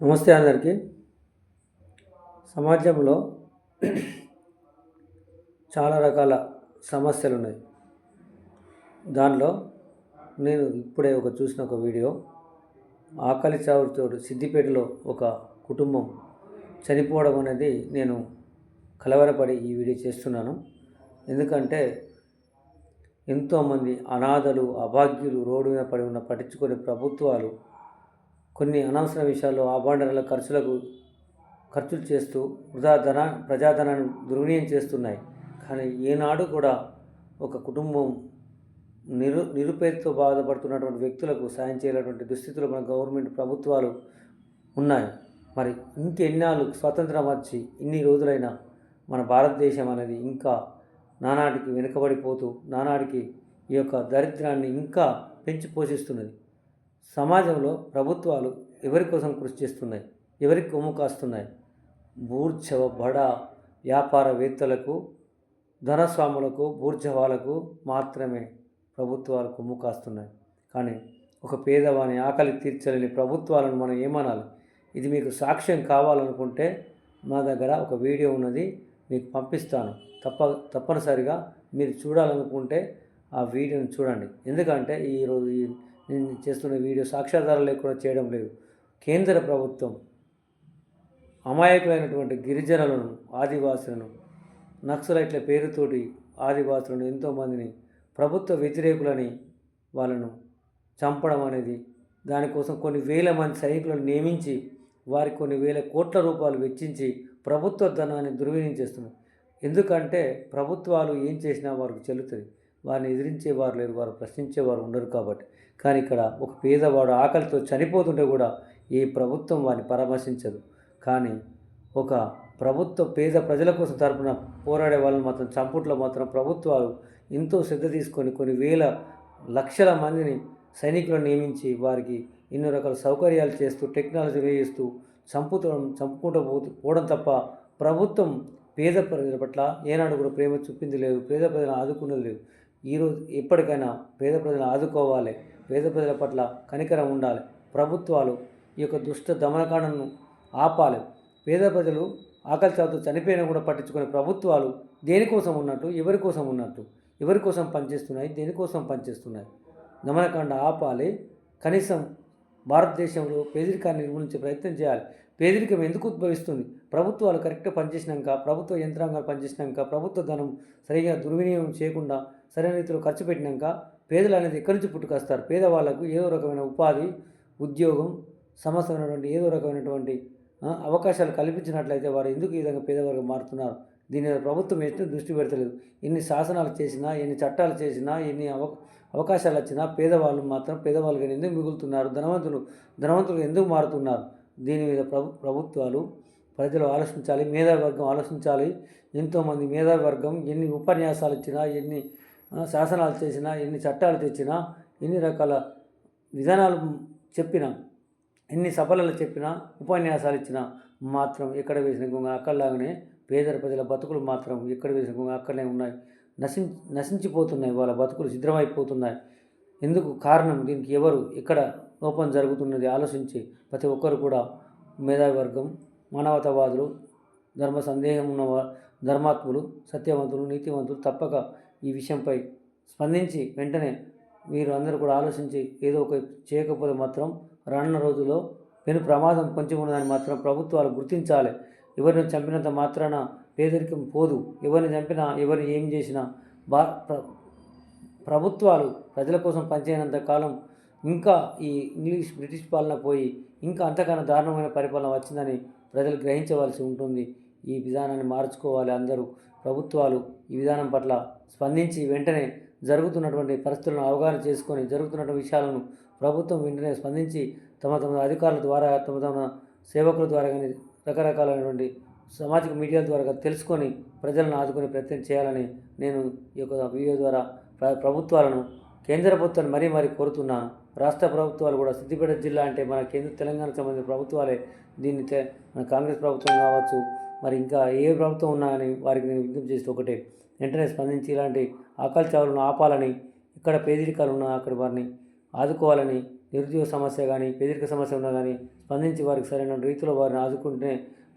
నమస్తే అందరికీ. సమాజంలో చాలా రకాల సమస్యలు ఉన్నాయి దానిలో నేను ఇప్పుడే ఒక చూసిన ఒక వీడియో. ఆకలి చావుతో సిద్దిపేటలో ఒక కుటుంబం చనిపోవడం అనేది నేను కలవరపడి ఈ వీడియో చేస్తున్నాను. ఎందుకంటే ఎంతోమంది అనాథలు అభాగ్యులు రోడ్డు మీద పడి ఉన్న పట్టించుకునే ప్రభుత్వాలు కొన్ని అనవసర విషయాల్లో ఆభాండరాల ఖర్చులకు ఖర్చులు చేస్తూ వృధా ధన ప్రజాధనాన్ని దుర్వినియోగం చేస్తున్నాయి. కానీ ఏనాడు కూడా ఒక కుటుంబం నిరు నిరుపేదతో బాధపడుతున్నటువంటి వ్యక్తులకు సాయం చేయనటువంటి దుస్థితిలో మన గవర్నమెంట్ ప్రభుత్వాలు ఉన్నాయి. మరి ఇంకెన్నాళ్ళు స్వతంత్రం వచ్చి ఇన్ని రోజులైనా మన భారతదేశం అనేది ఇంకా నానాటికి వెనుకబడిపోతూ నానాటికి ఈ యొక్క దరిద్రాన్ని ఇంకా పెంచి పోషిస్తున్నది. సమాజంలో ప్రభుత్వాలు ఎవరి కోసం కృషి చేస్తున్నాయి? ఎవరికి కొమ్ము కాస్తున్నాయి? బూర్జవ బడ వ్యాపారవేత్తలకు ధనస్వాములకు బూర్జవాలకు మాత్రమే ప్రభుత్వాలు కొమ్ము కాస్తున్నాయి. కానీ ఒక పేదవాని ఆకలి తీర్చలేని ప్రభుత్వాలను మనం ఏమనాలి? ఇది మీకు సాక్ష్యం కావాలనుకుంటే మా దగ్గర ఒక వీడియో ఉన్నది మీకు పంపిస్తాను. తప్ప తప్పనిసరిగా మీరు చూడాలనుకుంటే ఆ వీడియోని చూడండి. ఎందుకంటే ఈరోజు ఈ చేస్తున్న వీడియో సాక్షాధారం లేకుండా చేయడం లేదు. కేంద్ర ప్రభుత్వం అమాయకులైనటువంటి గిరిజనులను ఆదివాసులను నక్సలైట్ల పేరుతోటి ఆదివాసులను ఎంతోమందిని ప్రభుత్వ వ్యతిరేకులని వాళ్ళను చంపడం అనేది దానికోసం కొన్ని వేల మంది సైనికులను నియమించి వారికి కొన్ని వేల కోట్ల రూపాయలు వెచ్చించి ప్రభుత్వ ధనాన్ని దుర్వినియోగం చేస్తున్నారు. ఎందుకంటే ప్రభుత్వాలు ఏం చేసినా వారికి చెల్లుతుంది. వారిని ఎదిరించేవారు లేరు వారు ప్రశ్నించేవారు ఉండరు కాబట్టి. కానీ ఇక్కడ ఒక పేదవాడు ఆకలితో చనిపోతుంటే కూడా ఏ ప్రభుత్వం వారిని పరామర్శించదు. కానీ ఒక ప్రభుత్వ పేద ప్రజల కోసం తరపున పోరాడే వాళ్ళని మాత్రం చంపుట్లో మాత్రం ప్రభుత్వాలు ఎంతో శ్రద్ధ తీసుకొని కొన్ని వేల లక్షల మందిని సైనికులను నియమించి వారికి ఎన్నో రకాల సౌకర్యాలు చేస్తూ టెక్నాలజీ వేయిస్తూ చంపుతడం చంపుకుంటూ పోతూ పోవడం తప్ప ప్రభుత్వం పేద ప్రజల పట్ల ఏనాడు కూడా ప్రేమ చూపింది లేదు పేద ప్రజలను ఆదుకున్నది లేదు. ఈరోజు ఎప్పటికైనా పేద ప్రజలను ఆదుకోవాలి. పేద ప్రజల పట్ల కనికరం ఉండాలి. ప్రభుత్వాలు ఈ యొక్క దుష్ట దమనకాండను ఆపాలి. పేద ప్రజలు ఆకలి చావుతో చనిపోయినా కూడా పట్టించుకునే ప్రభుత్వాలు దేనికోసం ఉన్నట్టు? ఎవరి కోసం ఉన్నట్టు? ఎవరి కోసం పనిచేస్తున్నాయి? దేనికోసం పనిచేస్తున్నాయి? దమనకాండ ఆపాలి. కనీసం భారతదేశంలో పేదరికాన్ని నిర్మూలించే ప్రయత్నం చేయాలి. పేదరికం ఎందుకు ఉద్భవిస్తుంది? ప్రభుత్వాలు కరెక్ట్గా పనిచేసినాక ప్రభుత్వ యంత్రాంగాలు పనిచేసినాక ప్రభుత్వ ధనం సరిగా దుర్వినియోగం చేయకుండా సరైన రీతిలో ఖర్చు పెట్టినాక పేదలు అనేది ఎక్కడి నుంచి పుట్టుకొస్తారు? పేదవాళ్ళకు ఏదో రకమైన ఉపాధి ఉద్యోగం సమస్యమైనటువంటి ఏదో రకమైనటువంటి అవకాశాలు కల్పించినట్లయితే వారు ఎందుకు ఈ విధంగా పేదవర్గం మారుతున్నారు? దీని మీద ప్రభుత్వం ఎటు దృష్టి పెడతలేదు. ఎన్ని శాసనాలు చేసినా ఎన్ని చట్టాలు చేసినా ఎన్ని అవ అవకాశాలు వచ్చినా పేదవాళ్ళు మాత్రం పేదవాళ్ళుగా ఎందుకు మిగులుతున్నారు? ధనవంతులు ధనవంతులు ఎందుకు మారుతున్నారు? దీని మీద ప్రభు ప్రభుత్వాలు ప్రజలు ఆలోచించాలి మేధావర్గం ఆలోచించాలి. ఎంతోమంది మేధావర్గం ఎన్ని ఉపన్యాసాలు ఇచ్చినా ఎన్ని శాసనాలు చేసినా ఎన్ని చట్టాలు తెచ్చినా ఎన్ని రకాల విధానాలు చెప్పినా ఎన్ని సభలలో చెప్పినా ఉపన్యాసాలు ఇచ్చినా మాత్రం ఎక్కడ వేసిన గుంగ అక్కడలాగానే పేద ప్రజల బతుకులు మాత్రం ఎక్కడ వేసిన గుంగ అక్కడనే ఉన్నాయి. నశించి నశించిపోతున్నాయి. వాళ్ళ బతుకులు సిద్ధమైపోతున్నాయి ఎందుకు కారణం? దీనికి ఎవరు ఎక్కడ లోపం జరుగుతున్నది? ఆలోచించి ప్రతి ఒక్కరు కూడా మేధావి వర్గం మానవతావాదులు ధర్మ సందేహం ఉన్న ధర్మాత్ములు సత్యవంతులు నీతివంతులు తప్పక ఈ విషయంపై స్పందించి వెంటనే మీరు అందరూ కూడా ఆలోచించి ఏదో ఒక చేయకపోతే మాత్రం రానున్న రోజుల్లో పెను ప్రమాదం కొంచెం ఉన్నదని మాత్రం ప్రభుత్వాలు గుర్తించాలి. ఎవరిని చంపినంత మాత్రాన పేదరికం పోదు. ఎవరిని చంపినా ఎవరిని ఏం చేసినా బా ప్రభుత్వాలు ప్రజల కోసం పనిచేయనంత కాలం ఇంకా ఈ ఇంగ్లీష్ బ్రిటిష్ పాలన పోయి ఇంకా అంతకన్నా దారుణమైన పరిపాలన వచ్చిందని ప్రజలు గ్రహించవలసి ఉంటుంది. ఈ విధానాన్ని మార్చుకోవాలి అందరూ. ప్రభుత్వాలు ఈ విధానం పట్ల స్పందించి వెంటనే జరుగుతున్నటువంటి పరిస్థితులను అవగాహన చేసుకొని జరుగుతున్నటువంటి విషయాలను ప్రభుత్వం వెంటనే స్పందించి తమ తమ అధికారుల ద్వారా తమ తమ సేవకుల ద్వారా కానీ రకరకాలైనటువంటి సామాజిక మీడియా ద్వారా తెలుసుకొని ప్రజలను ఆదుకునే ప్రయత్నం చేయాలని నేను ఈ యొక్క వీడియో ద్వారా ప్రభుత్వాలను కేంద్ర ప్రభుత్వాన్ని మరీ మరీ కోరుతున్నాను రాష్ట్ర ప్రభుత్వాలు కూడా సిద్దిపేట జిల్లా అంటే మన కేంద్ర తెలంగాణకు సంబంధించిన ప్రభుత్వాలే దీన్ని తె- మన కాంగ్రెస్ ప్రభుత్వం కావచ్చు మరి ఇంకా ఏ ప్రభుత్వం ఉన్నా అని వారికి నేను విజ్ఞప్తి చేస్తే ఒకటే. వెంటనే స్పందించి ఇలాంటి ఆకలి చావులను ఆపాలని ఇక్కడ పేదరికాలు ఉన్నా అక్కడ వారిని ఆదుకోవాలని నిరుద్యోగ సమస్య కానీ పేదరిక సమస్య ఉన్నా కానీ స్పందించి వారికి సరైన రీతిలో వారిని ఆదుకుంటే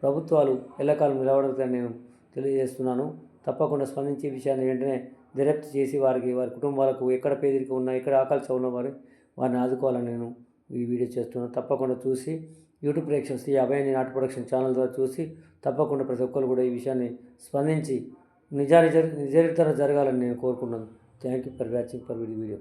ప్రభుత్వాలు ఎల్లకాలం నిలబడతాయని నేను తెలియజేస్తున్నాను. తప్పకుండా స్పందించే విషయాన్ని వెంటనే దర్యాప్తు చేసి వారికి వారి కుటుంబాలకు ఎక్కడ పేదరికం ఉన్నా ఎక్కడ ఆకలి ఉన్న వారి వారిని ఆదుకోవాలని నేను ఈ వీడియో చేస్తున్నాను. తప్పకుండా చూసి యూట్యూబ్ ప్రేక్షకులు శ్రీ అభయని నాటు ప్రొడక్షన్ ఛానల్ ద్వారా చూసి తప్పకుండా ప్రతి ఒక్కరు కూడా ఈ విషయాన్ని స్పందించి నిజానిజ నిజరితర జరగాలని నేను కోరుకున్నాను thank you for watching for video.